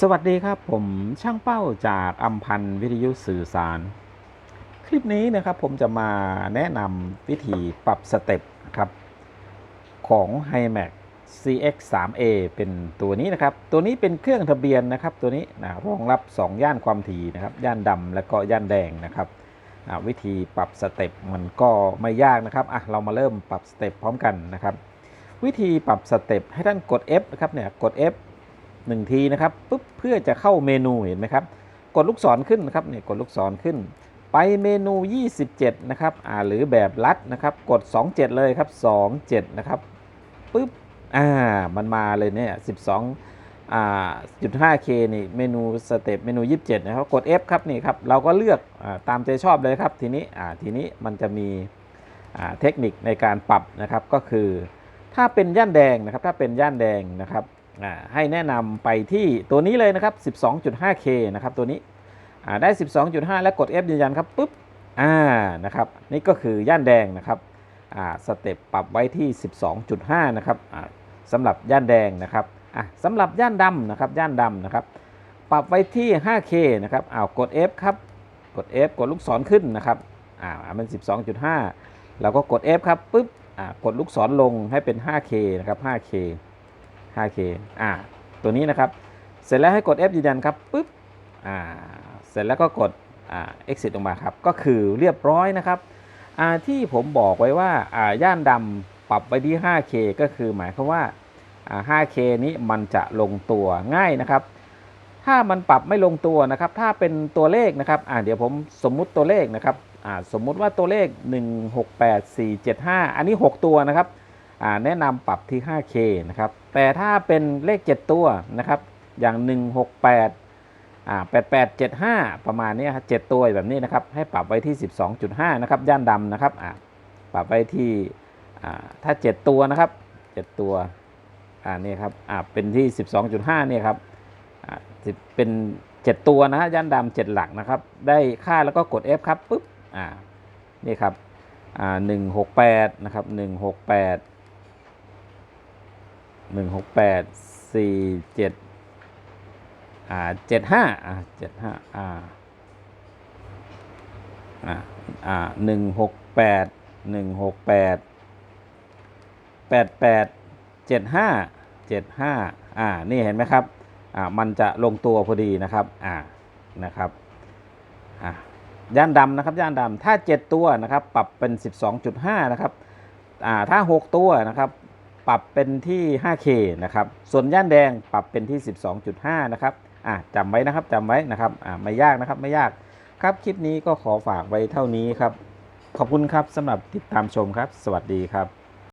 สวัสดีครับผมช่างเป้าจากอัมพันธ์วิทยุสื่อสาร คลิปนี้นะครับผมจะมาแนะนำวิธีปรับสเต็ปครับของ h i m a x CX 3 A เป็นตัวนี้นะครับ ตัวนี้เป็นเครื่องทะเบียนนะครับ ตัวนี้นะรองรับ 2 ย่านความถี่นะครับ ย่านดำและก็ย่านแดงนะครับวิธีปรับสเต็ปมันก็ไม่ยากนะครับอะเรามาเริ่มปรับสเต็ปพร้อมกันนะครับ วิธีปรับสเต็ปให้ท่านกด F นะครับเนี่ยกด F หนึ่งทีนะครับปุ๊บเพื่อจะเข้าเมนูเห็นไหมครับกดลูกศรขึ้นนะครับเนี่ยกดลูกศรขึ้น ไปเมนู 27 นะครับอ่าหรือแบบลัดนะครับกด 27 เลยครับ 27 นะครับปุ๊บอ่ามันมาเลยเนี่ย12อ่าจุด 5K นี่เมนูสเต็ปเมนู 27 นะครับกด F ครับนี่ครับเราก็เลือกอาตามใจชอบเลยครับทีนี้อ่าทีนี้มันจะมีอ่าเทคนิคในการปรับนะครับก็คือ ถ้าเป็นย่านแดงนะครับถ้าเป็นย่านแดงนะครับ ให้แนะนำไปที่ตัวนี้เลยนะครับ 12.5K นะครับตัวนี้ได้ 12.5 แล้วกด F ยืนยันครับปุ๊บอ่านะครับนี่ก็คือย่านแดงนะครับอ่าสเต็ปปรับไว้ที่ 12.5 นะครับอ่าสำหรับย่านแดงนะครับอะสำหรับย่านดำนะครับย่านดำนะครับ ปรับไว้ที่ 5K นะครับอ้าวกด F ครับกด F กดลูกศรขึ้นนะครับอ่ามัน 12.5เราก็กด F ครับปุ๊บอ่ากดลูกศรลงให้เป็น 5K นะครับ 5K 5K อ่าตัวนี้นะครับ เสร็จแล้วให้กด F ยืนยันครับปุ๊บอ่าเสร็จแล้วก็กดอ่า exit ออกมาครับ ก็คือเรียบร้อยนะครับอ่าที่ผมบอกไว้ว่าอ่าย่านดำปรับไว้ที่ 5K ก็คือหมายความว่าอ่า 5K นี้มันจะลงตัวง่ายนะครับ ถ้ามันปรับไม่ลงตัวนะครับ ถ้าเป็นตัวเลขนะครับอ่าเดี๋ยวผมสมมุติตัวเลขนะครับอ่าสมมุติว่าตัวเลข 168475 อันนี้ 6 ตัวนะครับ แนะนำปรับที่ 5K นะครับ แต่ถ้าเป็นเลข 7 ตัวนะครับ อย่าง 168 8875 ประมาณนี้ครับ7ตัวแบบนี้นะครับ ให้ปรับไว้ที่ 12.5 นะครับ ย่านดำนะครับปรับไว้ที่อ่าถ้า 7 ตัวนะครับ 7 ตัวอ่านี่ครับอ่าเป็นที่ 12.5เนี่ยครับอ่าเป็น 7 ตัวนะฮะย่านดำ7หลักนะครับ ได้ค่าแล้วก็กด F ครับปุ๊บอ่านี่ครับอ่าหนึ่งหกแปดนะครับหนึ่ง หนึ่งหกแปดสี่เจ็ดอ่าเจ็ดห้าอ่าเจ็ดห้าอ่าอ่าอ่าหนึ่งหกแปดหนึ่งหกแปดแปดแปดเจ็ดห้าเจ็ดห้าอ่านี่เห็นไหมครับอ่ามันจะลงตัวพอดีนะครับอ่านะครับอ่าย่านดำนะครับย่านดำถ้า 7 ตัวนะครับ ปรับเป็น 12.5 นะครับอ่าถ้า 6 ตัวนะครับ ปรับเป็นที่ 5K นะครับ ส่วนย่านแดงปรับเป็นที่ 12.5 นะครับอะจำไว้นะครับจำไว้นะครับอ่าไม่ยากนะครับไม่ยากครับคลิปนี้ก็ขอฝากไว้เท่านี้ครับ ขอบคุณครับสำหรับติดตามชมครับ สวัสดีครับ